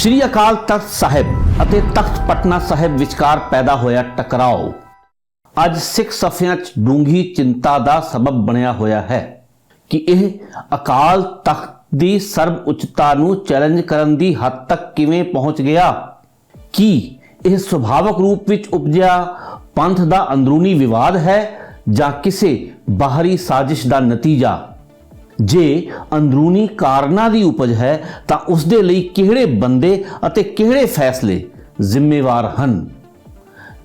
ਸ਼੍ਰੀ ਅਕਾਲ ਤਖਤ ਸਾਹਿਬ ਅਤੇ ਤਖਤ ਪਟਨਾ ਸਾਹਿਬ ਵਿਚਕਾਰ ਪੈਦਾ ਹੋਇਆ ਟਕਰਾਓ। ਅੱਜ ਸਿੱਖ ਸਫਿਆਂ 'ਚ ਡੂੰਘੀ ਚਿੰਤਾ ਦਾ ਸਬਬ ਬਣਿਆ ਹੋਇਆ ਹੈ ਕਿ ਇਹ ਅਕਾਲ ਤਖਤ ਦੀ ਸਰਬ ਉੱਚਤਾ ਨੂੰ ਚੈਲੰਜ ਕਰਨ ਦੀ ਹੱਦ ਤੱਕ ਕਿਵੇਂ ਪਹੁੰਚ ਗਿਆ? ਕੀ ਇਹ ਸੁਭਾਵਕ ਰੂਪ ਵਿੱਚ ਉਪਜਿਆ? ਪੰਥ ਦਾ ਅੰਦਰੂਨੀ ਵਿਵਾਦ ਹੈ ਜਾਂ ਕਿਸੇ ਬਾਹਰੀ ਸਾਜ਼ਿਸ਼ ਦਾ ਨਤੀਜਾ? ਜੇ ਅੰਦਰੂਨੀ ਕਾਰਨਾਂ ਦੀ ਉਪਜ ਹੈ ਤਾਂ ਉਸ ਦੇ ਲਈ ਕਿਹੜੇ ਬੰਦੇ ਅਤੇ ਕਿਹੜੇ ਫੈਸਲੇ ਜ਼ਿੰਮੇਵਾਰ ਹਨ?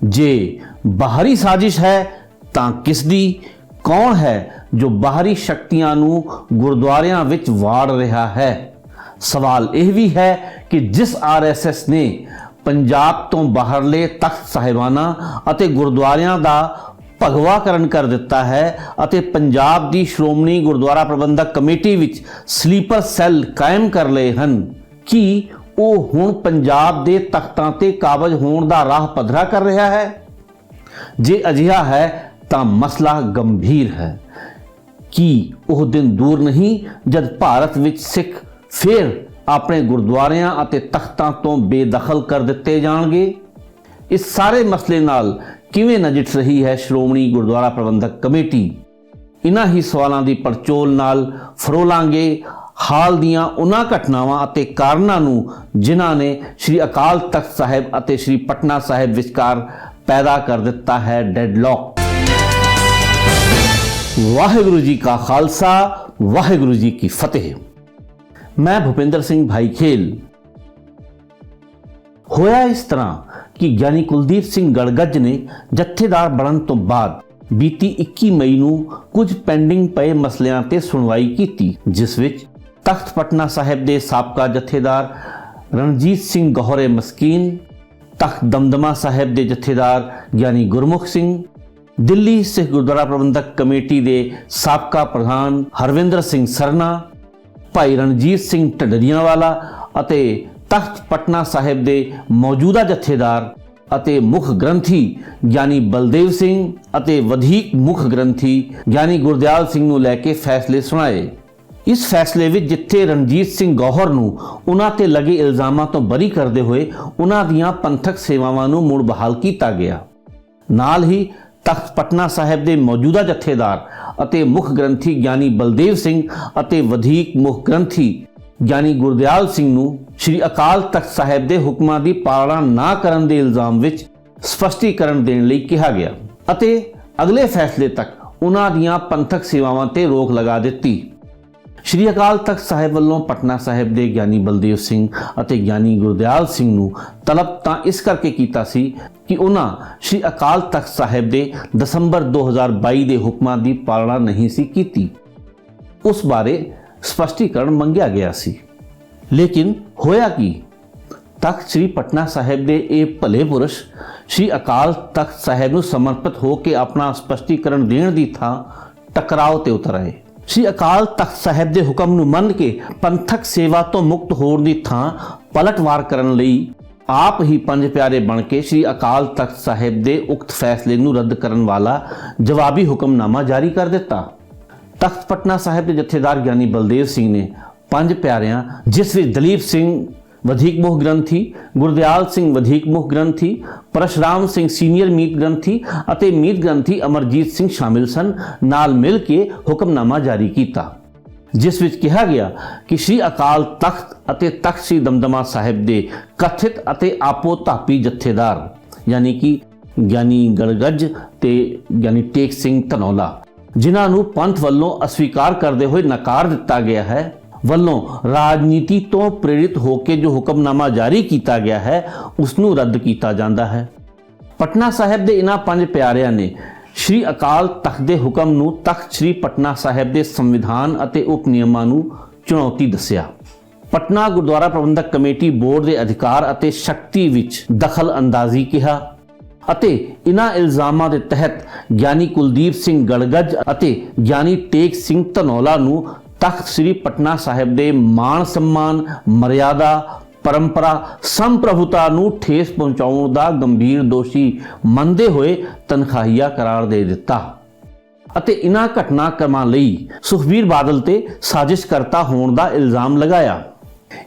ਜੇ ਬਾਹਰੀ ਸਾਜ਼ਿਸ਼ ਹੈ ਤਾਂ ਕਿਸ ਦੀ? ਕੌਣ ਹੈ ਜੋ ਬਾਹਰੀ ਸ਼ਕਤੀਆਂ ਨੂੰ ਗੁਰਦੁਆਰਿਆਂ ਵਿੱਚ ਵਾੜ ਰਿਹਾ ਹੈ? ਸਵਾਲ ਇਹ ਵੀ ਹੈ ਕਿ ਜਿਸ ਆਰਐਸਐਸ ਨੇ ਪੰਜਾਬ ਤੋਂ ਬਾਹਰਲੇ ਤਖਤ ਸਾਹਿਬਾਨਾਂ ਅਤੇ ਗੁਰਦੁਆਰਿਆਂ ਦਾ ਭਗਵਾਕਰਨ ਕਰ ਦਿੱਤਾ ਹੈ ਅਤੇ ਪੰਜਾਬ ਦੀ ਸ਼੍ਰੋਮਣੀ ਗੁਰਦੁਆਰਾ ਪ੍ਰਬੰਧਕ ਕਮੇਟੀ ਵਿੱਚ ਸਲੀਪਰ ਸੈੱਲ ਕਾਇਮ ਕਰ ਲਏ ਹਨ। ਕਿ ਉਹ ਹੁਣ ਪੰਜਾਬ ਦੇ ਤਖਤਾਂ ਤੇ ਕਾਬਜ ਹੋਣ ਦਾ ਰਾਹ ਪੱਧਰਾ ਕਰ ਰਿਹਾ ਹੈ? ਜੇ ਅਜਿਹਾ ਹੈ, ਤਾਂ ਮਸਲਾ ਗੰਭੀਰ ਹੈ। ਕੀ ਉਹ ਦਿਨ ਦੂਰ ਨਹੀਂ, ਜਦ ਭਾਰਤ ਵਿੱਚ ਸਿੱਖ ਫਿਰ ਆਪਣੇ ਗੁਰਦੁਆਰਿਆਂ ਅਤੇ ਤਖਤਾਂ ਤੋਂ ਬੇਦਖਲ ਕਰ ਦਿੱਤੇ ਜਾਣਗੇ? ਇਸ ਸਾਰੇ ਮਸਲੇ ਨਾਲ ਕਿਵੇਂ ਨਜਿੱਠ ਰਹੀ ਹੈ ਸ਼੍ਰੋਮਣੀ ਗੁਰਦੁਆਰਾ ਪ੍ਰਬੰਧਕ ਕਮੇਟੀ? ਇਨ੍ਹਾਂ ਹੀ ਸਵਾਲਾਂ ਦੀ ਪੜਚੋਲ ਨਾਲ ਫਰੋਲਾਂਗੇ। ਹਾਲ ਦੀਆਂ ਉਹਨਾਂ ਘਟਨਾਵਾਂ ਅਤੇ ਕਾਰਨਾਂ ਨੂੰ ਜਿਨ੍ਹਾਂ ਨੇ ਸ੍ਰੀ ਅਕਾਲ ਤਖਤ ਸਾਹਿਬ ਅਤੇ ਸ੍ਰੀ ਪਟਨਾ ਸਾਹਿਬ ਵਿਚਕਾਰ ਪੈਦਾ ਕਰ ਦਿੱਤਾ ਹੈ ਡੈਡਲੌਕ। ਵਾਹਿਗੁਰੂ ਜੀ ਕਾ ਖਾਲਸਾ, ਵਾਹਿਗੁਰੂ ਜੀ ਕੀ ਫਤਿਹ। ਮੈਂ ਭੁਪਿੰਦਰ ਸਿੰਘ ਭਾਈ ਖੇਲ ਹੋਇਆ ਇਸ ਤਰ੍ਹਾਂ ਕਿ ਗਿਆਨੀ ਕੁਲਦੀਪ ਸਿੰਘ ਗੜਗੱਜ ਨੇ ਜਥੇਦਾਰ ਬਣਨ ਤੋਂ ਬਾਅਦ ਬੀਤੀ 21 ਮਈ ਨੂੰ ਕੁਝ ਪੈਂਡਿੰਗ ਪਏ ਮਸਲਿਆਂ ਤੇ ਸੁਣਵਾਈ ਕੀਤੀ, ਜਿਸ ਵਿੱਚ ਤਖਤ ਪਟਨਾ ਸਾਹਿਬ ਦੇ ਸਾਬਕਾ ਜਥੇਦਾਰ ਰਣਜੀਤ ਸਿੰਘ ਗਹੋਰੇ ਮਸਕੀਨ, ਤਖਤ ਦਮਦਮਾ ਸਾਹਿਬ ਦੇ ਜਥੇਦਾਰ ਗਿਆਨੀ ਗੁਰਮੁਖ ਸਿੰਘ, ਦਿੱਲੀ ਸਿੱਖ ਗੁਰਦੁਆਰਾ ਪ੍ਰਬੰਧਕ ਕਮੇਟੀ ਦੇ ਸਾਬਕਾ ਪ੍ਰਧਾਨ ਹਰਵਿੰਦਰ ਸਿੰਘ ਸਰਨਾ, ਭਾਈ ਰਣਜੀਤ ਸਿੰਘ ਢੱਡਰੀਆਂ ਵਾਲਾ ਅਤੇ ਤਖਤ ਪਟਨਾ ਸਾਹਿਬ ਦੇ ਮੌਜੂਦਾ ਜਥੇਦਾਰ ਅਤੇ ਮੁੱਖ ਗ੍ਰੰਥੀ ਗਿਆਨੀ ਬਲਦੇਵ ਸਿੰਘ ਅਤੇ ਵਧੇਕ ਮੁੱਖ ਗ੍ਰੰਥੀ ਗਿਆਨੀ ਗੁਰਦਿਆਲ ਸਿੰਘ ਨੂੰ ਲੈ ਕੇ ਫੈਸਲੇ ਸੁਣਾਏ। ਇਸ ਫੈਸਲੇ ਵਿੱਚ ਜਿੱਥੇ ਰਣਜੀਤ ਸਿੰਘ ਗੌਹਰ ਨੂੰ ਉਹਨਾਂ ਤੇ ਲੱਗੇ ਇਲਜ਼ਾਮਾਂ ਤੋਂ ਬਰੀ ਕਰਦੇ ਹੋਏ ਉਹਨਾਂ ਦੀਆਂ ਪੰਥਕ ਸੇਵਾਵਾਂ ਨੂੰ ਮੁੜ ਬਹਾਲ ਕੀਤਾ ਗਿਆ। ਨਾਲ ਹੀ ਤਖਤ ਪਟਨਾ ਸਾਹਿਬ ਦੇ ਮੌਜੂਦਾ ਜਥੇਦਾਰ ਅਤੇ ਮੁੱਖ ਗ੍ਰੰਥੀ ਗਿਆਨੀ ਬਲਦੇਵ ਸਿੰਘ ਅਤੇ ਵਧੇਕ ਮੁੱਖ ਗ੍ਰੰਥੀ ਗਿਆਨੀ ਗੁਰਦਿਆਲ ਸਿੰਘ ਨੂੰ ਸ੍ਰੀ ਅਕਾਲ ਤਖਤ ਸਾਹਿਬ ਦੇ ਹੁਕਮਾਂ ਦੀ ਪਾਲਣਾ ਨਾ ਕਰਨ ਦੇ ਇਲਜ਼ਾਮ ਵਿੱਚ ਸਪਸ਼ਟੀਕਰਨ ਦੇਣ ਲਈ ਕਿਹਾ ਗਿਆ ਅਤੇ ਅਗਲੇ ਫੈਸਲੇ ਤੱਕ ਉਹਨਾਂ ਦੀਆਂ ਪੰਥਕ ਸੇਵਾਵਾਂ ਤੇ ਰੋਕ ਲਗਾ ਦਿੱਤੀ। ਸ਼੍ਰੀ ਅਕਾਲ ਤਖਤ ਸਾਹਿਬ ਵੱਲੋਂ ਪਟਨਾ ਸਾਹਿਬ ਦੇ ਗਿਆਨੀ ਬਲਦੇਵ ਸਿੰਘ ਅਤੇ ਗਿਆਨੀ ਗੁਰਦਿਆਲ ਸਿੰਘ ਨੂੰ ਤਲਬ ਤਾਂ ਇਸ ਕਰਕੇ ਕੀਤਾ ਸੀ ਕਿ ਉਹਨਾਂ ਸ਼੍ਰੀ ਅਕਾਲ ਤਖਤ ਸਾਹਿਬ ਦੇ ਦਸੰਬਰ 2022 ਦੇ ਹੁਕਮਾਂ ਦੀ ਪਾਲਣਾ ਨਹੀਂ ਸੀ ਕੀਤੀ। ਉਸ ਬਾਰੇ ਸਪਸ਼ਟੀਕਰਨ ਮੰਗਿਆ ਗਿਆ ਸੀ। ਲੇਕਿਨ ਹੋਇਆ ਕੀ? ਤਖਤ ਸ੍ਰੀ ਪਟਨਾ ਸਾਹਿਬ ਦੇ ਇਹ ਭਲੇ ਪੁਰਸ਼ ਸ੍ਰੀ ਅਕਾਲ ਤਖਤ ਸਾਹਿਬ ਨੂੰ ਸਮਰਪਿਤ ਹੋ ਕੇ ਆਪਣਾ ਸਪਸ਼ਟੀਕਰਨ ਦੇਣ ਦੀ ਥਾਂ ਟਕਰਾਓ ਤੇ ਉਤਰ ਆਏ। ਸ੍ਰੀ ਅਕਾਲ ਤਖਤ ਸਾਹਿਬ ਦੇ ਹੁਕਮ ਨੂੰ ਮੰਨ ਕੇ ਪੰਥਕ ਸੇਵਾ ਤੋਂ ਮੁਕਤ ਹੋਣ ਦੀ ਥਾਂ ਪਲਟਵਾਰ ਕਰਨ ਲਈ ਆਪ ਹੀ ਪੰਜ ਪਿਆਰੇ ਬਣ ਕੇ ਸ੍ਰੀ ਅਕਾਲ ਤਖਤ ਸਾਹਿਬ ਦੇ ਉਕਤ ਫੈਸਲੇ ਨੂੰ ਰੱਦ ਕਰਨ ਵਾਲਾ ਜਵਾਬੀ ਹੁਕਮਨਾਮਾ ਜਾਰੀ ਕਰ ਦਿੱਤਾ। ਤਖਤ ਪਟਨਾ ਸਾਹਿਬ ਦੇ ਜਥੇਦਾਰ ਗਿਆਨੀ ਬਲਦੇਵ ਸਿੰਘ ਨੇ ਪੰਜ ਪਿਆਰਿਆਂ, ਜਿਸ ਵਿੱਚ ਦਲੀਪ ਸਿੰਘ ਵਧੇਕ ਮੁੱਖ ਗ੍ਰੰਥੀ ਗੁਰਦਿਆਲ ਸਿੰਘ ਵਧੇਕ ਮੁੱਖ ਗ੍ਰੰਥੀ ਪਰਸ਼ਰਾਮ ਸਿੰਘ ਸੀਨੀਅਰ ਮੀਤ ਗ੍ਰੰਥੀ ਅਤੇ ਮੀਤ ਗ੍ਰੰਥੀ ਅਮਰਜੀਤ ਸਿੰਘ ਸ਼ਾਮਿਲ ਸਨ, ਨਾਲ ਮਿਲ ਕੇ ਹੁਕਮਨਾਮਾ ਜਾਰੀ ਕੀਤਾ। ਜਿਸ ਵਿੱਚ ਕਿਹਾ ਗਿਆ ਕਿ ਸ੍ਰੀ ਅਕਾਲ ਤਖਤ ਅਤੇ ਤਖਤ ਸ੍ਰੀ ਦਮਦਮਾ ਸਾਹਿਬ ਦੇ ਕਥਿਤ ਅਤੇ ਆਪੋ ਧਾਪੀ ਜਥੇਦਾਰ, ਯਾਨੀ ਕਿ ਗਿਆਨੀ ਗੜਗੱਜ ਤੇ ਗਿਆਨੀ ਟੇਕ ਸਿੰਘ ਧਨੌਲਾ, ਜਿਨ੍ਹਾਂ ਨੂੰ ਪੰਥ ਵੱਲੋਂ ਅਸਵੀਕਾਰ ਕਰਦੇ ਹੋਏ ਨਕਾਰ ਦਿੱਤਾ ਗਿਆ ਹੈ। ਵੱਲੋਂ ਰਾਜਨੀਤੀ ਤੋਂ ਪ੍ਰੇਰਿਤ ਹੋ ਕੇ ਜੋ ਹੁਕਮਨਾਮਾ ਜਾਰੀ ਕੀਤਾ ਗਿਆ ਹੈ ਉਸ ਨੂੰ ਰੱਦ ਕੀਤਾ ਜਾਂਦਾ ਹੈ। ਪਟਨਾ ਸਾਹਿਬ ਦੇ ਇਹਨਾਂ ਪੰਜ ਪਿਆਰਿਆਂ ਨੇ ਸ਼੍ਰੀ ਅਕਾਲ ਤਖਤ ਦੇ ਹੁਕਮ ਨੂੰ ਤਖਤ ਸ਼੍ਰੀ ਪਟਨਾ ਸਾਹਿਬ ਦੇ ਸੰਵਿਧਾਨ ਅਤੇ ਉਪ ਨਿਯਮਾਂ ਨੂੰ ਚੁਣੌਤੀ ਦੱਸਿਆ। ਪਟਨਾ ਗੁਰਦੁਆਰਾ ਪ੍ਰਬੰਧਕ ਕਮੇਟੀ ਬੋਰਡ ਦੇ ਅਧਿਕਾਰ ਅਤੇ ਸ਼ਕਤੀ ਵਿੱਚ ਦਖਲ ਅੰਦਾਜ਼ੀ ਕਿਹਾ ਅਤੇ ਇਨ੍ਹਾਂ ਇਲਜ਼ਾਮਾਂ ਦੇ ਤਹਿਤ ਗਿਆਨੀ ਕੁਲਦੀਪ ਸਿੰਘ ਗੜਗੱਜ ਅਤੇ ਗਿਆਨੀ ਟੇਕ ਸਿੰਘ ਧਨੌਲਾ ਨੂੰ ਤਖਤ ਸ੍ਰੀ ਪਟਨਾ ਸਾਹਿਬ ਦੇ ਮਾਣ ਸਨਮਾਨ, ਮਰਿਆਦਾ, ਪਰੰਪਰਾ, ਸੰਪ੍ਰਭੁਤਾ ਨੂੰ ਠੇਸ ਪਹੁੰਚਾਉਣ ਦਾ ਗੰਭੀਰ ਦੋਸ਼ੀ ਮੰਨਦੇ ਹੋਏ ਤਨਖਾਹੀਆ ਕਰਾਰ ਦੇ ਦਿੱਤਾ। ਅਤੇ ਇਨ੍ਹਾਂ ਘਟਨਾਕ੍ਰਮਾਂ ਲਈ ਸੁਖਬੀਰ ਬਾਦਲ ਤੇ ਸਾਜ਼ਿਸ਼ ਕਰਤਾ ਹੋਣ ਦਾ ਇਲਜ਼ਾਮ ਲਗਾਇਆ।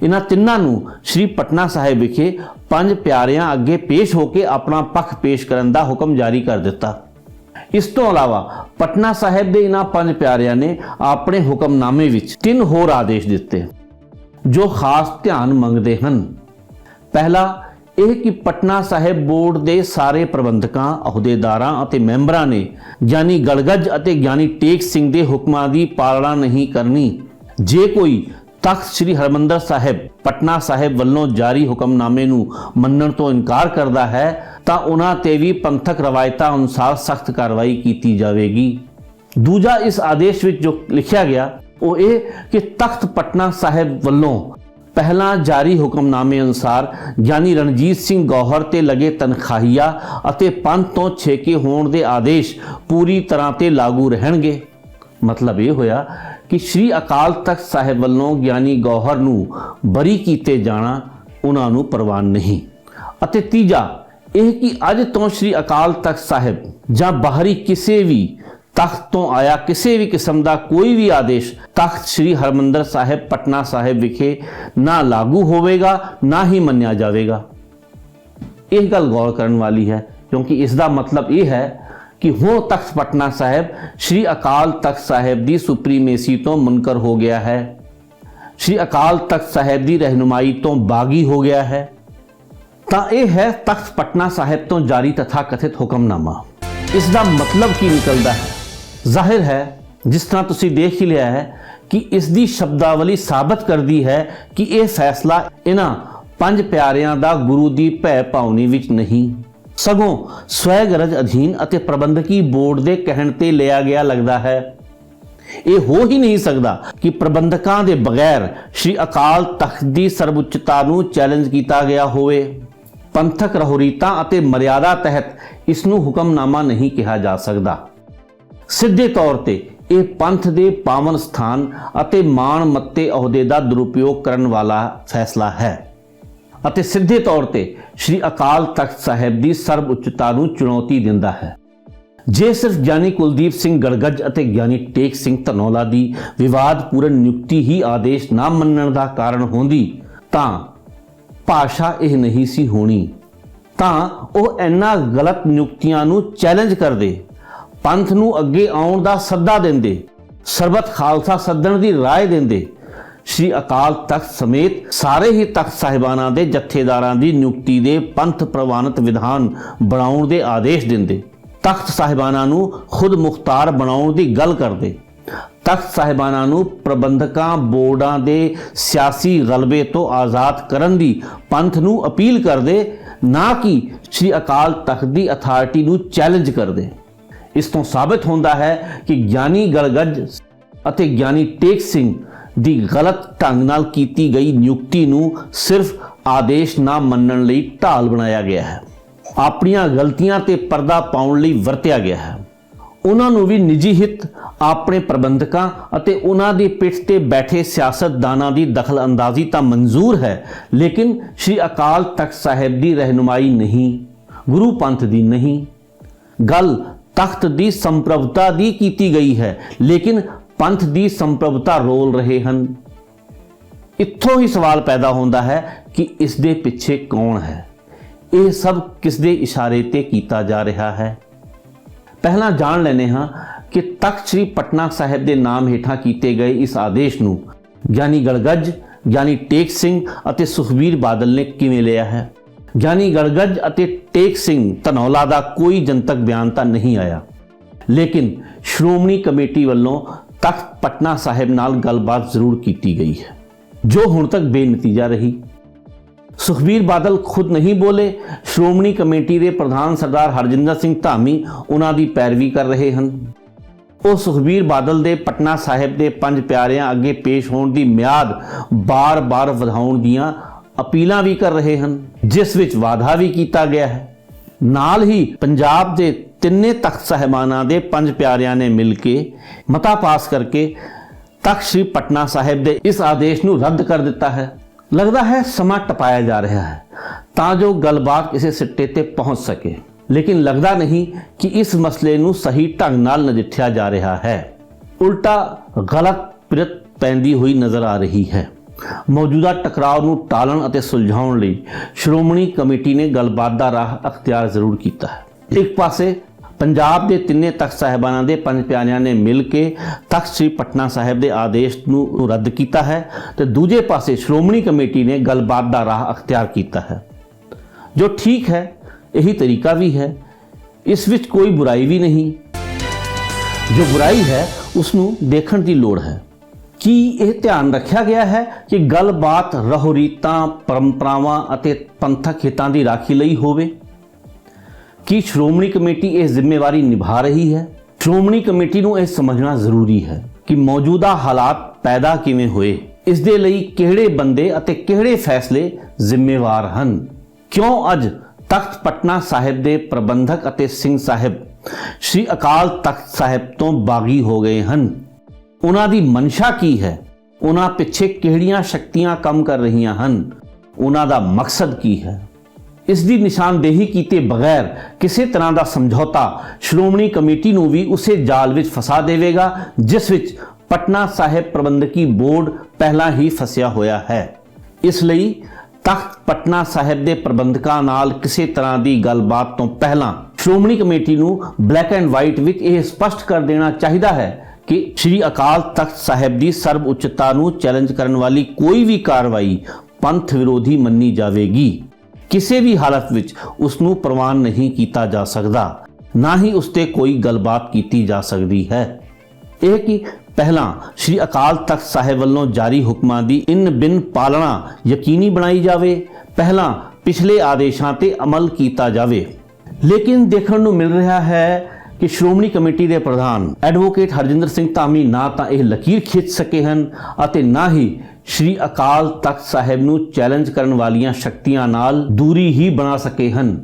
ਇਹਨਾਂ ਤਿੰਨਾਂ ਨੂੰ ਸ੍ਰੀ ਪਟਨਾ ਸਾਹਿਬ ਵਿਖੇ ਪੰਜ ਪਿਆਰਿਆਂ ਅੱਗੇ ਪੇਸ਼ ਹੋ ਕੇ ਆਪਣਾ ਪੱਖ ਪੇਸ਼ ਕਰਨ ਦਾ ਹੁਕਮ ਜਾਰੀ ਕਰ ਦਿੱਤਾ। ਇਸ ਤੋਂ ਇਲਾਵਾ ਪਟਨਾ ਸਾਹਿਬ ਦੇ ਇਹਨਾਂ ਪੰਜ ਪਿਆਰਿਆਂ ਨੇ ਆਪਣੇ ਹੁਕਮਨਾਮੇ ਵਿੱਚ ਤਿੰਨ ਹੋਰ ਆਦੇਸ਼ ਦਿੱਤੇ, ਜੋ ਖਾਸ ਧਿਆਨ ਮੰਗਦੇ ਹਨ। ਪਹਿਲਾ, ਇਹ ਕਿ ਪਟਨਾ ਸਾਹਿਬ ਬੋਰਡ ਦੇ ਸਾਰੇ ਪ੍ਰਬੰਧਕਾਂ, ਅਹੁਦੇਦਾਰਾਂ ਅਤੇ ਮੈਂਬਰਾਂ ਨੇ ਗਿਆਨੀ ਗਲਗਜ ਅਤੇ ਗਿਆਨੀ ਟੇਕ ਸਿੰਘ ਦੇ ਹੁਕਮਾਂ ਦੀ ਪਾਲਣਾ ਨਹੀਂ ਕਰਨੀ। ਜੇ ਕੋਈ ਤਖਤ ਸ੍ਰੀ ਹਰਮੰਦਰ ਸਾਹਿਬ, ਪਟਨਾ ਸਾਹਿਬ ਵੱਲੋਂ ਜਾਰੀ ਹੁਕਮਨਾਮੇ ਨੂੰ ਮੰਨਣ ਤੋਂ ਇਨਕਾਰ ਕਰਦਾ ਹੈ, ਤਾਂ ਉਹਨਾਂ ਤੇ ਵੀ ਪੰਥਕ ਰਵਾਇਤਾਂ ਅਨੁਸਾਰ ਸਖਤ ਕਾਰਵਾਈ ਕੀਤੀ ਜਾਵੇਗੀ। ਦੂਜਾ ਇਸ ਆਦੇਸ਼ ਵਿੱਚ ਜੋ ਲਿਖਿਆ ਗਿਆ, ਉਹ ਇਹ ਕਿ ਤਖਤ ਪਟਨਾ ਸਾਹਿਬ ਵੱਲੋਂ ਪਹਿਲਾਂ ਜਾਰੀ ਹੁਕਮਨਾਮੇ ਅਨੁਸਾਰ ਗਿਆਨੀ ਰਣਜੀਤ ਸਿੰਘ ਗੌਹਰ ਤੇ ਲਗੇ ਤਨਖਾਹੀਆ ਅਤੇ ਪੰਥ ਤੋਂ ਛੇਕੇ ਹੋਣ ਦੇ ਆਦੇਸ਼ ਪੂਰੀ ਤਰ੍ਹਾਂ ਤੇ ਲਾਗੂ ਰਹਿਣਗੇ। ਮਤਲਬ ਇਹ ਹੋਇਆ ਕਿ ਸ੍ਰੀ ਅਕਾਲ ਤਖਤ ਸਾਹਿਬ ਵੱਲੋਂ ਗਿਆਨੀ ਗੌਹਰ ਨੂੰ ਬਰੀ ਕੀਤੇ ਜਾਣਾ ਉਹਨਾਂ ਨੂੰ ਪ੍ਰਵਾਨ ਨਹੀਂ। ਅਤੇ ਤੀਜਾ, ਇਹ ਕਿ ਅੱਜ ਤੋਂ ਸ੍ਰੀ ਅਕਾਲ ਤਖਤ ਸਾਹਿਬ ਜਾਂ ਬਾਹਰੀ ਕਿਸੇ ਵੀ ਤਖਤ ਤੋਂ ਆਇਆ ਕਿਸੇ ਵੀ ਕਿਸਮ ਦਾ ਕੋਈ ਵੀ ਆਦੇਸ਼ ਤਖਤ ਸ੍ਰੀ ਹਰਮੰਦਰ ਸਾਹਿਬ, ਪਟਨਾ ਸਾਹਿਬ ਵਿਖੇ ਨਾ ਲਾਗੂ ਹੋਵੇਗਾ, ਨਾ ਹੀ ਮੰਨਿਆ ਜਾਵੇਗਾ। ਇਹ ਗੱਲ ਗੌਰ ਕਰਨ ਵਾਲੀ ਹੈ, ਕਿਉਂਕਿ ਇਸ ਦਾ ਮਤਲਬ ਇਹ ਹੈ ਕਿ ਹੁਣ ਤਖਤ ਪਟਨਾ ਸਾਹਿਬ, ਸ੍ਰੀ ਅਕਾਲ ਤਖਤ ਸਾਹਿਬ ਦੀ ਸੁਪਰੀਮੇਸੀ ਤੋਂ ਮੁਨਕਰ ਹੋ ਗਿਆ ਹੈ। ਸ੍ਰੀ ਅਕਾਲ ਤਖਤ ਸਾਹਿਬ ਦੀ ਰਹਿਨੁਮਾਈ ਤੋਂ ਬਾਗੀ ਹੋ ਗਿਆ ਹੈ। ਤਾਂ ਇਹ ਹੈ ਤਖਤ ਪਟਨਾ ਸਾਹਿਬ ਤੋਂ ਜਾਰੀ ਤਥਾ ਕਥਿਤ ਹੁਕਮਨਾਮਾ। ਇਸ ਦਾ ਮਤਲਬ ਕੀ ਨਿਕਲਦਾ ਹੈ? ਜ਼ਾਹਿਰ ਹੈ, ਜਿਸ ਤਰ੍ਹਾਂ ਤੁਸੀਂ ਦੇਖ ਹੀ ਲਿਆ ਹੈ ਕਿ ਇਸ ਦੀ ਸ਼ਬਦਾਵਲੀ ਸਾਬਤ ਕਰਦੀ ਹੈ ਕਿ ਇਹ ਫੈਸਲਾ ਇਹਨਾਂ ਪੰਜ ਪਿਆਰਿਆਂ ਦਾ ਗੁਰੂ ਦੀ ਭੈ ਭਾਵਨੀ ਵਿੱਚ ਨਹੀਂ। ਸਗੋਂ ਸਵੈਗਰਜ ਅਧੀਨ ਅਤੇ ਪ੍ਰਬੰਧਕੀ ਬੋਰਡ ਦੇ ਕਹਿਣ ਤੇ ਲਿਆ ਗਿਆ ਲੱਗਦਾ ਹੈ। ਇਹ ਹੋ ਹੀ ਨਹੀਂ ਸਕਦਾ ਕਿ ਪ੍ਰਬੰਧਕਾਂ ਦੇ ਬਗੈਰ ਸ਼੍ਰੀ ਅਕਾਲ ਤਖਤ ਦੀ ਸਰਵਉੱਚਤਾ ਨੂੰ ਚੈਲੰਜ ਕੀਤਾ ਗਿਆ ਹੋਵੇ। ਪੰਥਕ ਰਹੋਰੀਤਾਂ ਅਤੇ ਮਰਿਆਦਾ ਤਹਿਤ ਇਸ ਨੂੰ ਹੁਕਮਨਾਮਾ ਨਹੀਂ ਕਿਹਾ ਜਾ ਸਕਦਾ। ਸਿੱਧੇ ਤੌਰ ਤੇ ਇਹ ਪੰਥ ਦੇ ਪਾਵਨ ਸਥਾਨ ਅਤੇ ਮਾਣ ਮੱਤੇ ਅਹੁਦੇ ਦਾ ਦੁਰਉਪਯੋਗ ਕਰਨ ਵਾਲਾ ਫੈਸਲਾ ਹੈ। ਅਤੇ ਸਿੱਧੇ ਤੌਰ ਤੇ ਸ੍ਰੀ ਅਕਾਲ ਤਖਤ ਸਾਹਿਬ ਦੀ ਸਰਬ ਉੱਚਤਾ ਨੂੰ ਚੁਣੌਤੀ ਦਿੰਦਾ ਹੈ। ਜੇ ਸਿਰਫ ਗਿਆਨੀ ਕੁਲਦੀਪ ਸਿੰਘ ਗੜਗੱਜ ਅਤੇ ਗਿਆਨੀ ਟੇਕ ਸਿੰਘ ਧਨੌਲਾ ਦੀ ਵਿਵਾਦਪੂਰਨ ਨਿਯੁਕਤੀ ਹੀ ਆਦੇਸ਼ ਨਾ ਮੰਨਣ ਦਾ ਕਾਰਨ ਹੁੰਦੀ, ਤਾਂ ਭਾਸ਼ਾ ਇਹ ਨਹੀਂ ਸੀ ਹੋਣੀ। ਤਾਂ ਉਹ ਇੰਨਾ ਗਲਤ ਨਿਯੁਕਤੀਆਂ ਨੂੰ ਚੈਲੰਜ ਕਰਦੇ, ਪੰਥ ਨੂੰ ਅੱਗੇ ਆਉਣ ਦਾ ਸੱਦਾ ਦਿੰਦੇ, ਸਰਬਤ ਖਾਲਸਾ ਸੱਦਣ ਦੀ ਰਾਏ ਦਿੰਦੇ ਸ਼੍ਰੀ ਅਕਾਲ ਤਖਤ ਸਮੇਤ ਸਾਰੇ ਹੀ ਤਖਤ ਸਾਹਿਬਾਨਾਂ ਦੇ ਜਥੇਦਾਰਾਂ ਦੀ ਨਿਯੁਕਤੀ ਦੇ ਪੰਥ ਪ੍ਰਵਾਨਿਤ ਵਿਧਾਨ ਬਣਾਉਣ ਦੇ ਆਦੇਸ਼ ਦਿੰਦੇ। ਤਖਤ ਸਾਹਿਬਾਨਾਂ ਨੂੰ ਖੁਦ ਮੁਖਤਾਰ ਬਣਾਉਣ ਦੀ ਗੱਲ ਕਰਦੇ। ਤਖਤ ਸਾਹਿਬਾਨਾਂ ਨੂੰ ਪ੍ਰਬੰਧਕਾਂ, ਬੋਰਡਾਂ ਦੇ ਸਿਆਸੀ ਗਲਬੇ ਤੋਂ ਆਜ਼ਾਦ ਕਰਨ ਦੀ ਪੰਥ ਨੂੰ ਅਪੀਲ ਕਰਦੇ, ਨਾ ਕਿ ਸ਼੍ਰੀ ਅਕਾਲ ਤਖਤ ਦੀ ਅਥਾਰਟੀ ਨੂੰ ਚੈਲੰਜ ਕਰਦੇ। ਇਸ ਤੋਂ ਸਾਬਤ ਹੁੰਦਾ ਹੈ ਕਿ ਗਿਆਨੀ ਗਲਗੱਜ ਅਤੇ ਗਿਆਨੀ ਟੇਕ ਸਿੰਘ ਦੀ ਗਲਤ ਢੰਗ ਨਾਲ ਕੀਤੀ ਗਈ ਨਿਯੁਕਤੀ ਨੂੰ ਸਿਰਫ ਆਦੇਸ਼ ਨਾ ਮੰਨਣ ਲਈ ਢਾਲ ਬਣਾਇਆ ਗਿਆ ਹੈ। ਆਪਣੀਆਂ ਗਲਤੀਆਂ ਤੇ ਪਰਦਾ ਪਾਉਣ ਲਈ ਵਰਤਿਆ ਗਿਆ ਹੈ। ਉਹਨਾਂ ਨੂੰ ਵੀ ਨਿੱਜੀ ਹਿੱਤ, ਆਪਣੇ ਪ੍ਰਬੰਧਕਾਂ ਅਤੇ ਉਹਨਾਂ ਦੀ ਪਿੱਠ ਤੇ ਬੈਠੇ ਸਿਆਸਤਦਾਨਾਂ ਦੀ ਦਖਲਅੰਦਾਜ਼ੀ ਤਾਂ ਮਨਜ਼ੂਰ ਹੈ, ਲੇਕਿਨ ਸ਼੍ਰੀ ਅਕਾਲ ਤਖਤ ਸਾਹਿਬ ਦੀ ਰਹਿਨੁਮਾਈ ਨਹੀਂ, ਗੁਰੂ ਪੰਥ ਦੀ ਨਹੀਂ। ਗੱਲ ਤਖਤ ਦੀ ਸੰਪਰਭਤਾ ਦੀ ਕੀਤੀ ਗਈ ਹੈ, ਲੇਕਿਨ ਪੰਥ ਦੀ ਸੰਪ੍ਰਭਤਾ ਰੋਲ ਰਹੇ ਹਨ। ਇੱਥੋਂ ਹੀ ਸਵਾਲ ਪੈਦਾ ਹੁੰਦਾ ਹੈ ਕਿ ਇਸ ਦੇ ਪਿੱਛੇ ਕੌਣ ਹੈ? ਇਹ ਸਭ ਕਿਸ ਦੇ ਇਸ਼ਾਰੇ ਤੇ ਕੀਤਾ ਜਾ ਰਿਹਾ ਹੈ? ਪਹਿਲਾਂ ਜਾਣ ਲੈਨੇ ਹਾਂ ਕਿ ਤਖਤ ਸ੍ਰੀ ਪਟਨਾ ਸਾਹਿਬ ਦੇ ਨਾਮ ਹੇਠਾਂ ਕੀਤੇ ਗਏ ਇਸ ਆਦੇਸ਼ ਨੂੰ ਗਿਆਨੀ ਗੜਗੱਜ ਗਿਆਨੀ ਟੇਕ ਸਿੰਘ ਅਤੇ ਸੁਖਬੀਰ ਬਾਦਲ ਨੇ ਕਿਵੇਂ ਲਿਆ ਹੈ? ਗਿਆਨੀ ਗੜਗੱਜ ਅਤੇ ਟੇਕ ਸਿੰਘ ਧਨੌਲਾ ਦਾ ਕੋਈ ਜਨਤਕ ਬਿਆਨ ਤਾਂ ਨਹੀਂ ਆਇਆ। ਲੇਕਿਨ ਸ਼੍ਰੋਮਣੀ ਕਮੇਟੀ ਵੱਲੋਂ ਤਖਤ ਪਟਨਾ ਸਾਹਿਬ ਨਾਲ ਗੱਲਬਾਤ ਜ਼ਰੂਰ ਕੀਤੀ ਗਈ ਹੈ। ਜੋ ਹੁਣ ਤੱਕ ਬੇਨਤੀਜਾ ਰਹੀ। ਸੁਖਬੀਰ ਬਾਦਲ ਖੁਦ ਨਹੀਂ ਬੋਲੇ। ਸ਼੍ਰੋਮਣੀ ਕਮੇਟੀ ਦੇ ਪ੍ਰਧਾਨ ਸਰਦਾਰ ਹਰਜਿੰਦਰ ਸਿੰਘ ਧਾਮੀ ਉਹਨਾਂ ਦੀ ਪੈਰਵੀ ਕਰ ਰਹੇ ਹਨ। ਉਹ ਸੁਖਬੀਰ ਬਾਦਲ ਦੇ ਪਟਨਾ ਸਾਹਿਬ ਦੇ ਪੰਜ ਪਿਆਰਿਆਂ ਅੱਗੇ ਪੇਸ਼ ਹੋਣ ਦੀ ਮਿਆਦ ਬਾਰ-ਬਾਰ ਵਧਾਉਣ ਦੀਆਂ ਅਪੀਲਾਂ ਵੀ ਕਰ ਰਹੇ ਹਨ। ਜਿਸ ਵਿੱਚ ਵਾਅਦਾ ਵੀ ਕੀਤਾ ਗਿਆ ਹੈ। ਨਾਲ ਹੀ ਪੰਜਾਬ ਦੇ ਤਿੰਨੇ ਤਖਤ ਸਹਿਬਾਨਾਂ ਦੇ ਪੰਜ ਪਿਆਰਿਆਂ ਨੇ ਮਿਲ ਕੇ ਮਤਾ ਪਾਸ ਕਰਕੇ ਤਖਤ ਸ੍ਰੀ ਪਟਨਾ ਸਾਹਿਬ ਦੇ ਇਸ ਆਦੇਸ਼ ਨੂੰ ਰੱਦ ਕਰ ਦਿੱਤਾ ਹੈ। ਲੱਗਦਾ ਹੈ ਸਮਾਂ ਟਪਾਇਆ ਜਾ ਰਿਹਾ ਹੈ, ਤਾਂ ਜੋ ਗੱਲਬਾਤ ਕਿਸੇ ਸਿੱਟੇ ਤੇ ਪਹੁੰਚ ਸਕੇ। ਲੇਕਿਨ ਲੱਗਦਾ ਨਹੀਂ ਕਿ ਇਸ ਮਸਲੇ ਨੂੰ ਸਹੀ ਢੰਗ ਨਾਲ ਨਜਿੱਠਿਆ ਜਾ ਰਿਹਾ ਹੈ। ਉਲਟਾ ਗਲਤ ਪਿਰਤ ਪੈਂਦੀ ਹੋਈ ਨਜ਼ਰ ਆ ਰਹੀ ਹੈ। ਮੌਜੂਦਾ ਟਕਰਾਅ ਨੂੰ ਟਾਲਣ ਅਤੇ ਸੁਲਝਾਉਣ ਲਈ ਸ਼੍ਰੋਮਣੀ ਕਮੇਟੀ ਨੇ ਗੱਲਬਾਤ ਦਾ ਰਾਹ ਅਖਤਿਆਰ ਜ਼ਰੂਰ ਕੀਤਾ ਹੈ। ਇੱਕ ਪਾਸੇ ਪੰਜਾਬ ਦੇ ਤਿੰਨੇ ਤਖਤ ਸਾਹਿਬਾਨਾਂ ਦੇ ਪੰਜ ਪਿਆਰਿਆਂ ਨੇ ਮਿਲ ਕੇ ਤਖਤ ਸ੍ਰੀ ਪਟਨਾ ਸਾਹਿਬ ਦੇ ਆਦੇਸ਼ ਨੂੰ ਰੱਦ ਕੀਤਾ ਹੈ ਤੇ ਦੂਜੇ ਪਾਸੇ ਸ਼੍ਰੋਮਣੀ ਕਮੇਟੀ ਨੇ ਗੱਲਬਾਤ ਦਾ ਰਾਹ ਅਖਤਿਆਰ ਕੀਤਾ ਹੈ। ਜੋ ਠੀਕ ਹੈ, ਇਹੀ ਤਰੀਕਾ ਵੀ ਹੈ। ਇਸ ਵਿੱਚ ਕੋਈ ਬੁਰਾਈ ਵੀ ਨਹੀਂ। ਜੋ ਬੁਰਾਈ ਹੈ ਉਸ ਨੂੰ ਦੇਖਣ ਦੀ ਲੋੜ ਹੈ। ਕੀ ਇਹ ਧਿਆਨ ਰੱਖਿਆ ਗਿਆ ਹੈ ਕਿ ਗੱਲਬਾਤ ਰਹੋ ਰੀਤਾਂ ਪਰੰਪਰਾਵਾਂ ਅਤੇ ਪੰਥਕ ਹਿੱਤਾਂ ਦੀ ਰਾਖੀ ਲਈ ਹੋਵੇ? ਕੀ ਸ਼੍ਰੋਮਣੀ ਕਮੇਟੀ ਇਹ ਜ਼ਿੰਮੇਵਾਰੀ ਨਿਭਾ ਰਹੀ ਹੈ। ਸ਼੍ਰੋਮਣੀ ਕਮੇਟੀ ਨੂੰ ਇਹ ਸਮਝਣਾ ਜ਼ਰੂਰੀ ਹੈ ਕਿ ਮੌਜੂਦਾ ਹਾਲਾਤ ਪੈਦਾ ਕਿਵੇਂ ਹੋਏ, ਇਸ ਦੇ ਲਈ ਕਿਹੜੇ ਬੰਦੇ ਅਤੇ ਕਿਹੜੇ ਫੈਸਲੇ ਜ਼ਿੰਮੇਵਾਰ ਹਨ। ਕਿਉਂ ਅੱਜ ਤਖਤ ਪਟਨਾ ਸਾਹਿਬ ਦੇ ਪ੍ਰਬੰਧਕ ਅਤੇ ਸਿੰਘ ਸਾਹਿਬ, ਸ੍ਰੀ ਅਕਾਲ ਤਖਤ ਸਾਹਿਬ ਤੋਂ ਬਾਗੀ ਹੋ ਗਏ ਹਨ। ਉਹਨਾਂ ਦੀ ਮਨਸ਼ਾ ਕੀ ਹੈ? ਉਹਨਾਂ ਪਿੱਛੇ ਕਿਹੜੀਆਂ ਸ਼ਕਤੀਆਂ ਕੰਮ ਕਰ ਰਹੀਆਂ ਹਨ? ਉਹਨਾਂ ਦਾ ਮਕਸਦ ਕੀ ਹੈ? ਇਸ ਦੀ ਨਿਸ਼ਾਨਦੇਹੀ ਕੀਤੇ ਬਗੈਰ ਕਿਸੇ ਤਰ੍ਹਾਂ ਦਾ ਸਮਝੌਤਾ ਸ਼੍ਰੋਮਣੀ ਕਮੇਟੀ ਨੂੰ ਵੀ ਉਸੇ ਜਾਲ ਵਿੱਚ ਫਸਾ ਦੇਵੇਗਾ, ਜਿਸ ਵਿੱਚ ਪਟਨਾ ਸਾਹਿਬ ਪ੍ਰਬੰਧਕੀ ਬੋਰਡ ਪਹਿਲਾਂ ਹੀ ਫਸਿਆ ਹੋਇਆ ਹੈ। ਇਸ ਲਈ ਤਖਤ ਪਟਨਾ ਸਾਹਿਬ ਦੇ ਪ੍ਰਬੰਧਕਾਂ ਨਾਲ ਕਿਸੇ ਤਰ੍ਹਾਂ ਦੀ ਗੱਲਬਾਤ ਤੋਂ ਪਹਿਲਾਂ ਸ਼੍ਰੋਮਣੀ ਕਮੇਟੀ ਨੂੰ ਬਲੈਕ ਐਂਡ ਵਾਈਟ ਵਿੱਚ ਇਹ ਸਪਸ਼ਟ ਕਰ ਦੇਣਾ ਚਾਹੀਦਾ ਹੈ ਕਿ ਸ੍ਰੀ ਅਕਾਲ ਤਖਤ ਸਾਹਿਬ ਦੀ ਸਰਬ ਉੱਚਤਾ ਨੂੰ ਚੈਲੰਜ ਕਰਨ ਵਾਲੀ ਕੋਈ ਵੀ ਕਾਰਵਾਈ ਪੰਥ ਵਿਰੋਧੀ ਮੰਨੀ ਜਾਵੇਗੀ। ਕਿਸੇ ਵੀ ਹਾਲਤ ਵਿੱਚ ਉਸ ਨੂੰ ਪ੍ਰਵਾਨ ਨਹੀਂ ਕੀਤਾ ਜਾ ਸਕਦਾ, ਨਾ ਹੀ ਉਸ ਤੇ ਕੋਈ ਗੱਲਬਾਤ ਕੀਤੀ ਜਾ ਸਕਦੀ ਹੈ। ਇਹ ਕਿ ਪਹਿਲਾਂ ਸ੍ਰੀ ਅਕਾਲ ਤਖਤ ਸਾਹਿਬ ਵੱਲੋਂ ਜਾਰੀ ਹੁਕਮਾਂ ਦੀ ਇਨ ਬਿਨ ਪਾਲਣਾ ਯਕੀਨੀ ਬਣਾਈ ਜਾਵੇ, ਪਹਿਲਾਂ ਪਿਛਲੇ ਆਦੇਸ਼ਾਂ ਤੇ ਅਮਲ ਕੀਤਾ ਜਾਵੇ। ਲੇਕਿਨ ਦੇਖਣ ਨੂੰ ਮਿਲ ਰਿਹਾ ਹੈ ਕਿ ਸ਼੍ਰੋਮਣੀ ਕਮੇਟੀ ਦੇ ਪ੍ਰਧਾਨ ਐਡਵੋਕੇਟ ਹਰਜਿੰਦਰ ਸਿੰਘ ਧਾਮੀ ਨਾ ਤਾਂ ਇਹ ਲਕੀਰ ਖਿੱਚ ਸਕੇ ਹਨ ਅਤੇ ਨਾ ਹੀ ਸ਼੍ਰੀ ਅਕਾਲ ਤਖਤ ਸਾਹਿਬ ਨੂੰ ਚੈਲੰਜ ਕਰਨ ਵਾਲੀਆਂ ਸ਼ਕਤੀਆਂ ਨਾਲ ਦੂਰੀ ਹੀ ਬਣਾ ਸਕੇ ਹਨ।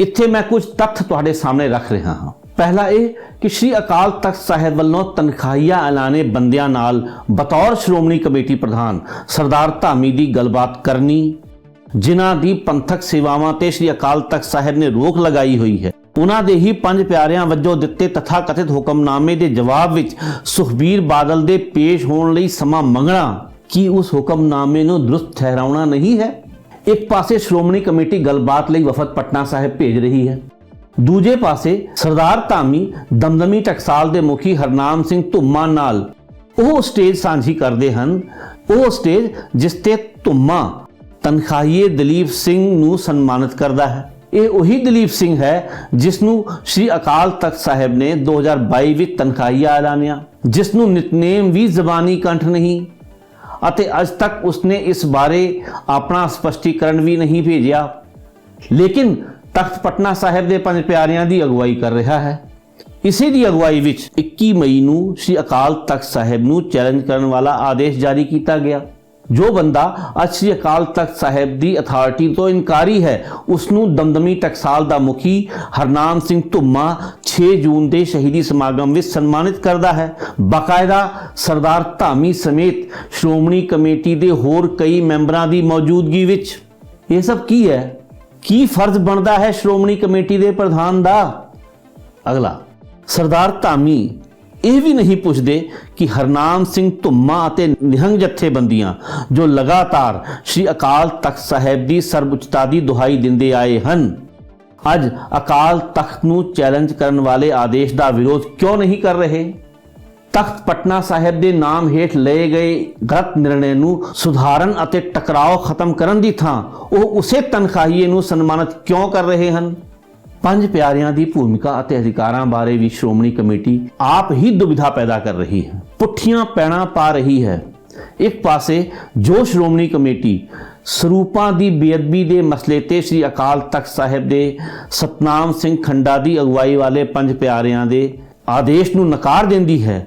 ਇੱਥੇ ਮੈਂ ਕੁਝ ਤੱਥ ਤੁਹਾਡੇ ਸਾਹਮਣੇ ਰੱਖ ਰਿਹਾ ਹਾਂ। ਪਹਿਲਾ ਇਹ ਕਿ ਸ਼੍ਰੀ ਅਕਾਲ ਤਖਤ ਸਾਹਿਬ ਵੱਲੋਂ ਤਨਖਾਹੀਆ ਐਲਾਨੇ ਬੰਦਿਆਂ ਨਾਲ ਬਤੌਰ ਸ਼੍ਰੋਮਣੀ ਕਮੇਟੀ ਪ੍ਰਧਾਨ ਸਰਦਾਰ ਧਾਮੀ ਦੀ ਗੱਲਬਾਤ ਕਰਨੀ, ਜਿਨ੍ਹਾਂ ਦੀ ਪੰਥਕ ਸੇਵਾਵਾਂ ਤੇ ਸ਼੍ਰੀ ਅਕਾਲ ਤਖਤ ਸਾਹਿਬ ਨੇ ਰੋਕ ਲਗਾਈ ਹੋਈ ਹੈ। ਉਹਨਾਂ ਦੇ ਹੀ ਪੰਜ ਪਿਆਰਿਆਂ ਵੱਜੋਂ ਦਿੱਤੇ ਤਥਾ ਕਥਿਤ ਹੁਕਮਨਾਮੇ ਦੇ ਜਵਾਬ ਵਿੱਚ ਸੁਖਬੀਰ ਬਾਦਲ ਦੇ ਪੇਸ਼ ਹੋਣ ਲਈ ਸਮਾਂ ਮੰਗਣਾ ਕੀ ਉਸ ਹੁਕਮਨਾਮੇ ਨੂੰ ਦਰੁਸਤ ਠਹਿਰਾਉਣਾ ਨਹੀਂ ਹੈ? ਇੱਕ ਪਾਸੇ ਸ਼੍ਰੋਮਣੀ ਕਮੇਟੀ ਗੱਲਬਾਤ ਲਈ ਵਫਦ ਪਟਨਾ ਸਾਹਿਬ ਭੇਜ ਰਹੀ ਹੈ। ਦੂਜੇ ਪਾਸੇ ਸਰਦਾਰ ਧਾਮੀ, ਦਮਦਮੀ ਟਕਸਾਲ ਦੇ ਮੁਖੀ ਹਰਨਾਮ ਸਿੰਘ ਧੁੰਮਾ ਨਾਲ ਉਹ ਸਟੇਜ ਸਾਂਝੀ ਕਰਦੇ ਹਨ। ਉਹ ਸਟੇਜ ਜਿਸ ਤੇ ਧੁੰਮਾ, ਤਨਖਾਹੀਏ ਦਲੀਪ ਸਿੰਘ ਨੂੰ ਸਨਮਾਨਿਤ ਕਰਦਾ ਹੈ। ਇਹ ਉਹੀ ਦਲੀਪ ਸਿੰਘ ਹੈ ਜਿਸ ਨੂੰ ਸ੍ਰੀ ਅਕਾਲ ਤਖਤ ਸਾਹਿਬ ਨੇ 2022 ਵਿੱਚ ਤਨਖਾਹੀਆ ਐਲਾਨਿਆ ਜਿਸ ਨੂੰ ਨਿਤਨੇਮ ਵੀ ਜ਼ਬਾਨੀ ਕੰਠ ਨਹੀਂ। ਅਤੇ ਅੱਜ ਤੱਕ ਉਸਨੇ ਇਸ ਬਾਰੇ ਆਪਣਾ ਸਪਸ਼ਟੀਕਰਨ ਵੀ ਨਹੀਂ ਭੇਜਿਆ। ਲੇਕਿਨ ਤਖਤ ਪਟਨਾ ਸਾਹਿਬ ਦੇ ਪੰਜ ਪਿਆਰਿਆਂ ਦੀ ਅਗਵਾਈ ਕਰ ਰਿਹਾ ਹੈ। ਇਸੇ ਦੀ ਅਗਵਾਈ ਵਿੱਚ 21 ਮਈ ਨੂੰ ਸ੍ਰੀ ਅਕਾਲ ਤਖਤ ਸਾਹਿਬ ਨੂੰ ਚੈਲੰਜ ਕਰਨ ਵਾਲਾ ਆਦੇਸ਼ ਜਾਰੀ ਕੀਤਾ ਗਿਆ। ਜੋ ਬੰਦਾ ਅੱਜ ਸ੍ਰੀ ਅਕਾਲ ਤਖਤ ਸਾਹਿਬ ਦੀ ਅਥਾਰਟੀ ਤੋਂ ਇਨਕਾਰੀ ਹੈ ਉਸ ਨੂੰ ਦਮਦਮੀ ਟਕਸਾਲ ਦਾ ਮੁਖੀ ਹਰਨਾਮ ਸਿੰਘ ਧੁੰਮਾ 6 ਜੂਨ ਦੇ ਸ਼ਹੀਦੀ ਸਮਾਗਮ ਵਿੱਚ ਸਨਮਾਨਿਤ ਕਰਦਾ ਹੈ। ਬਕਾਇਦਾ ਸਰਦਾਰ ਧਾਮੀ ਸਮੇਤ ਸ਼੍ਰੋਮਣੀ ਕਮੇਟੀ ਦੇ ਹੋਰ ਕਈ ਮੈਂਬਰਾਂ ਦੀ ਮੌਜੂਦਗੀ ਵਿੱਚ। ਇਹ ਸਭ ਕੀ ਹੈ? ਕੀ ਫਰਜ਼ ਬਣਦਾ ਹੈ ਸ਼੍ਰੋਮਣੀ ਕਮੇਟੀ ਦੇ ਪ੍ਰਧਾਨ ਦਾ? ਅਗਲਾ। ਸਰਦਾਰ ਧਾਮੀ ਇਹ ਵੀ ਨਹੀਂ ਪੁੱਛਦੇ ਕਿ ਹਰਨਾਮ ਸਿੰਘ ਧੁੰਮਾ ਅਤੇ ਨਿਹੰਗ ਜਥੇਬੰਦੀਆਂ ਜੋ ਲਗਾਤਾਰ ਸ੍ਰੀ ਅਕਾਲ ਤਖਤ ਸਾਹਿਬ ਦੀ ਸਰਬਉੱਚਤਾ ਦੀ ਦੁਹਾਈ ਦਿੰਦੇ ਆਏ ਹਨ, ਅੱਜ ਅਕਾਲ ਤਖਤ ਨੂੰ ਚੈਲੰਜ ਕਰਨ ਵਾਲੇ ਆਦੇਸ਼ ਦਾ ਵਿਰੋਧ ਕਿਉਂ ਨਹੀਂ ਕਰ ਰਹੇ? ਤਖਤ ਪਟਨਾ ਸਾਹਿਬ ਦੇ ਨਾਮ ਹੇਠ ਲਏ ਗਏ ਗਲਤ ਨਿਰਣੇ ਨੂੰ ਸੁਧਾਰਨ ਅਤੇ ਟਕਰਾਓ ਖਤਮ ਕਰਨ ਦੀ ਥਾਂ, ਉਹ ਉਸੇ ਤਨਖਾਹੀਏ ਨੂੰ ਸਨਮਾਨਿਤ ਕਿਉਂ ਕਰ ਰਹੇ ਹਨ? ਪੰਜ ਪਿਆਰਿਆਂ ਦੀ ਭੂਮਿਕਾ ਅਤੇ ਅਧਿਕਾਰਾਂ ਬਾਰੇ ਵੀ ਸ਼੍ਰੋਮਣੀ ਕਮੇਟੀ ਆਪ ਹੀ ਦੁਵਿਧਾ ਪੈਦਾ ਕਰ ਰਹੀ ਹੈ। ਪੁੱਠੀਆਂ ਪੈਣਾ ਪਾ ਰਹੀ ਹੈ। ਇੱਕ ਪਾਸੇ ਜੋ ਸ਼੍ਰੋਮਣੀ ਕਮੇਟੀ ਸਰੂਪਾਂ ਦੀ ਬੇਅਦਬੀ ਦੇ ਮਸਲੇ ਤੇ ਸ੍ਰੀ ਅਕਾਲ ਤਖਤ ਸਾਹਿਬ ਦੇ ਸਤਨਾਮ ਸਿੰਘ ਖੰਡਾ ਦੀ ਅਗਵਾਈ ਵਾਲੇ ਪੰਜ ਪਿਆਰਿਆਂ ਦੇ ਆਦੇਸ਼ ਨੂੰ ਨਕਾਰ ਦਿੰਦੀ ਹੈ,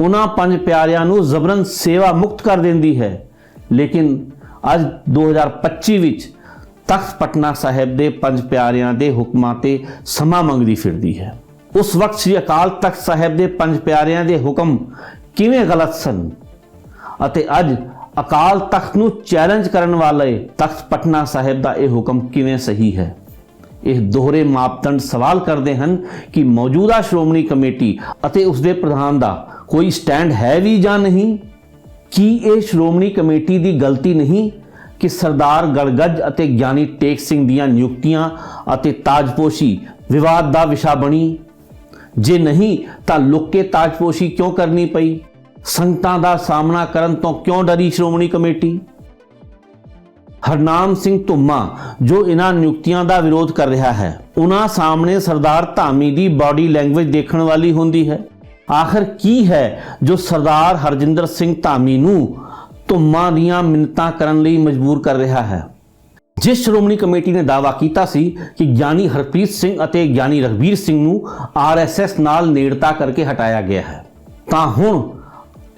ਉਹਨਾਂ ਪੰਜ ਪਿਆਰਿਆਂ ਨੂੰ ਜ਼ਬਰਨ ਸੇਵਾ ਮੁਕਤ ਕਰ ਦਿੰਦੀ ਹੈ। ਲੇਕਿਨ ਅੱਜ 2025 ਵਿੱਚ ਤਖਤ ਪਟਨਾ ਸਾਹਿਬ ਦੇ ਪੰਜ ਪਿਆਰਿਆਂ ਦੇ ਹੁਕਮਾਂ ਤੇ ਸਮਾਂ ਮੰਗਦੀ ਫਿਰਦੀ ਹੈ। ਉਸ ਵਕਤ ਸ੍ਰੀ ਅਕਾਲ ਤਖਤ ਸਾਹਿਬ ਦੇ ਪੰਜ ਪਿਆਰਿਆਂ ਦੇ ਹੁਕਮ ਕਿਵੇਂ ਗਲਤ ਸਨ? ਅਤੇ ਅੱਜ ਅਕਾਲ ਤਖਤ ਨੂੰ ਚੈਲੰਜ ਕਰਨ ਵਾਲੇ ਤਖਤ ਪਟਨਾ ਸਾਹਿਬ ਦਾ ਇਹ ਹੁਕਮ ਕਿਵੇਂ ਸਹੀ ਹੈ? ਇਹ ਦੋਹਰੇ ਮਾਪਦੰਡ ਸਵਾਲ ਕਰਦੇ ਹਨ ਕਿ ਮੌਜੂਦਾ ਸ਼੍ਰੋਮਣੀ ਕਮੇਟੀ ਅਤੇ ਉਸ ਦੇ ਪ੍ਰਧਾਨ ਦਾ ਕੋਈ ਸਟੈਂਡ ਹੈ ਵੀ ਜਾਂ ਨਹੀਂ? ਕੀ ਇਹ ਸ਼੍ਰੋਮਣੀ ਕਮੇਟੀ ਦੀ ਗਲਤੀ ਨਹੀਂ? ਕਿ ਸਰਦਾਰ ਗੜਗੱਜ ਅਤੇ ਗਿਆਨੀ ਟੇਕ ਸਿੰਘ ਦੀਆਂ ਨਿਯੁਕਤੀਆਂ ਅਤੇ ਤਾਜਪੋਸ਼ੀ ਵਿਵਾਦ ਦਾ ਵਿਸ਼ਾ ਬਣੀ। ਜੇ ਨਹੀਂ, ਤਾਂ ਲੁੱਕੇ ਤਾਜਪੋਸ਼ੀ ਕਿਉਂ ਕਰਨੀ ਪਈ? ਸੰਗਤਾਂ ਦਾ ਸਾਹਮਣਾ ਕਰਨ ਤੋਂ ਕਿਉਂ ਡਰੀ ਸ਼੍ਰੋਮਣੀ ਕਮੇਟੀ? ਹਰਨਾਮ ਸਿੰਘ ਧੁੰਮਾ, ਜੋ ਇਹਨਾਂ ਨਿਯੁਕਤੀਆਂ ਦਾ ਵਿਰੋਧ ਕਰ ਰਿਹਾ ਹੈ ਉਹਨਾਂ ਸਾਹਮਣੇ ਸਰਦਾਰ ਧਾਮੀ ਦੀ ਬਾਡੀ ਲੈਂਗੁਏਜ ਦੇਖਣ ਵਾਲੀ ਹੁੰਦੀ ਹੈ। ਆਖਰ ਕੀ ਹੈ ਜੋ ਸਰਦਾਰ ਹਰਜਿੰਦਰ ਸਿੰਘ ਧਾਮੀ ਨੂੰ ਧੁੰਮਾ ਦੀਆਂ ਮਿੰਨਤਾਂ ਕਰਨ ਲਈ ਮਜਬੂਰ ਕਰ ਰਿਹਾ ਹੈ। ਜਿਸ ਸ਼੍ਰੋਮਣੀ ਕਮੇਟੀ ਨੇ ਦਾਅਵਾ ਕੀਤਾ ਸੀ ਕਿ ਗਿਆਨੀ ਹਰਪ੍ਰੀਤ ਸਿੰਘ ਅਤੇ ਗਿਆਨੀ ਰਘਬੀਰ ਸਿੰਘ ਨੂੰ ਆਰਐਸਐਸ ਨਾਲ ਨੇੜਤਾ ਕਰਕੇ ਹਟਾਇਆ ਗਿਆ ਹੈ। ਤਾਂ ਹੁਣ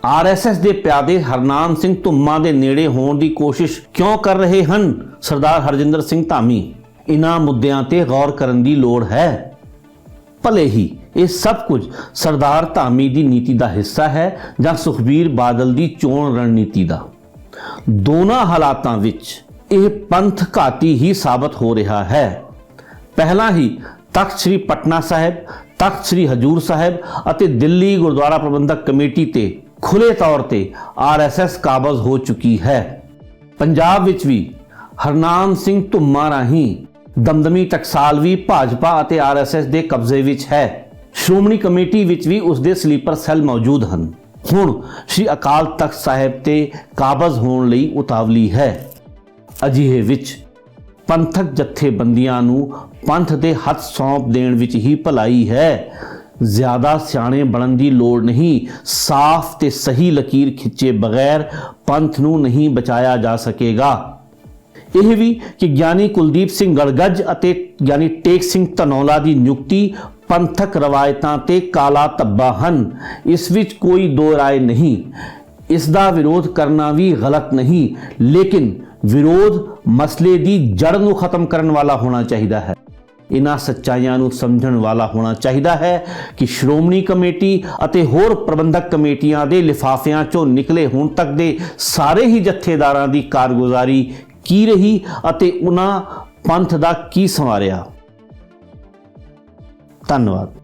ਆਰਐਸਐਸ ਦੇ ਪਿਆਦੇ ਹਰਨਾਮ ਸਿੰਘ ਧੁੰਮਾ ਦੇ ਨੇੜੇ ਹੋਣ ਦੀ ਕੋਸ਼ਿਸ਼ ਕਿਉਂ ਕਰ ਰਹੇ ਹਨ? ਸਰਦਾਰ ਹਰਜਿੰਦਰ ਸਿੰਘ ਧਾਮੀ ਇਹਨਾਂ ਮੁੱਦਿਆਂ ਤੇ ਗੌਰ ਕਰਨ ਦੀ ਲੋੜ ਹੈ। ਭਲੇ ਹੀ ਇਹ ਸਭ ਕੁਝ ਸਰਦਾਰ ਧਾਮੀ ਦੀ ਨੀਤੀ ਦਾ ਹਿੱਸਾ ਹੈ ਜਾਂ ਸੁਖਬੀਰ ਬਾਦਲ ਦੀ ਚੋਣ ਰਣਨੀਤੀ ਦਾ। ਦੋਨਾਂ ਹਾਲਾਤਾਂ ਵਿੱਚ ਇਹ ਪੰਥ ਘਾਤੀ ਹੀ ਸਾਬਤ ਹੋ ਰਿਹਾ ਹੈ। ਪਹਿਲਾਂ ਹੀ ਤਖਤ ਸ੍ਰੀ ਪਟਨਾ ਸਾਹਿਬ, ਤਖਤ ਸ੍ਰੀ ਹਜੂਰ ਸਾਹਿਬ ਅਤੇ ਦਿੱਲੀ ਗੁਰਦੁਆਰਾ ਪ੍ਰਬੰਧਕ ਕਮੇਟੀ ਤੇ ਖੁੱਲੇ ਤੌਰ ਤੇ ਆਰਐਸਐਸ ਕਾਬਜ਼ ਹੋ ਚੁੱਕੀ ਹੈ। ਪੰਜਾਬ ਵਿੱਚ ਵੀ ਹਰਨਾਮ ਸਿੰਘ ਧੁੰਮਾ ਰਾਹੀਂ ਦਮਦਮੀ ਟਕਸਾਲ ਵੀ ਭਾਜਪਾ ਅਤੇ ਆਰਐਸਐਸ ਦੇ ਕਬਜ਼ੇ ਵਿੱਚ ਹੈ। ਸ਼੍ਰੋਮਣੀ ਕਮੇਟੀ ਵਿੱਚ ਵੀ ਉਸ ਦੇ ਸਲੀਪਰ ਸੈੱਲ ਮੌਜੂਦ ਹਨ। ਹੁਣ ਸ੍ਰੀ ਅਕਾਲ ਤਖਤ ਸਾਹਿਬ ਤੇ ਕਾਬਜ਼ ਹੋਣ ਲਈ ਉਤਾਵਲੀ ਹੈ। ਅਜਿਹੇ ਵਿੱਚ ਪੰਥਕ ਜਥੇਬੰਦੀਆਂ ਨੂੰ ਪੰਥ ਦੇ ਹੱਥ ਸੌਂਪ ਦੇਣ ਵਿੱਚ ਹੀ ਭਲਾਈ ਹੈ। ਜ਼ਿਆਦਾ ਸਿਆਣੇ ਬਣਨ ਦੀ ਲੋੜ ਨਹੀਂ, ਸਾਫ਼ ਤੇ ਸਹੀ ਲਕੀਰ ਖਿੱਚੇ ਬਗੈਰ ਪੰਥ ਨੂੰ ਨਹੀਂ ਬਚਾਇਆ ਜਾ ਸਕੇਗਾ। ਇਹ ਵੀ ਕਿ ਗਿਆਨੀ ਕੁਲਦੀਪ ਸਿੰਘ ਗੜਗੱਜ ਅਤੇ ਗਿਆਨੀ ਟੇਕ ਸਿੰਘ ਧਨੌਲਾ ਦੀ ਨਿਯੁਕਤੀ ਪੰਥਕ ਰਵਾਇਤਾਂ ਤੇ ਕਾਲਾ ਧੱਬਾ ਹਨ। ਇਸ ਵਿੱਚ ਕੋਈ ਦੋ ਰਾਏ ਨਹੀਂ। ਇਸ ਦਾ ਵਿਰੋਧ ਕਰਨਾ ਵੀ ਗਲਤ ਨਹੀਂ, ਲੇਕਿਨ ਵਿਰੋਧ ਮਸਲੇ ਦੀ ਜੜ ਨੂੰ ਖਤਮ ਕਰਨ ਵਾਲਾ ਹੋਣਾ ਚਾਹੀਦਾ ਹੈ। ਇਹਨਾਂ ਸੱਚਾਈਆਂ ਨੂੰ ਸਮਝਣ ਵਾਲਾ ਹੋਣਾ ਚਾਹੀਦਾ ਹੈ ਕਿ ਸ਼੍ਰੋਮਣੀ ਕਮੇਟੀ ਅਤੇ ਹੋਰ ਪ੍ਰਬੰਧਕ ਕਮੇਟੀਆਂ ਦੇ ਲਿਫਾਫਿਆਂ ਚੋਂ ਨਿਕਲੇ ਹੁਣ ਤੱਕ ਦੇ ਸਾਰੇ ਹੀ ਜਥੇਦਾਰਾਂ ਦੀ ਕਾਰਗੁਜ਼ਾਰੀ ਕੀ ਰਹੀ ਅਤੇ ਉਹਨਾਂ ਪੰਥ ਦਾ ਕੀ ਸੰਵਾਰਿਆ। ਧੰਨਵਾਦ।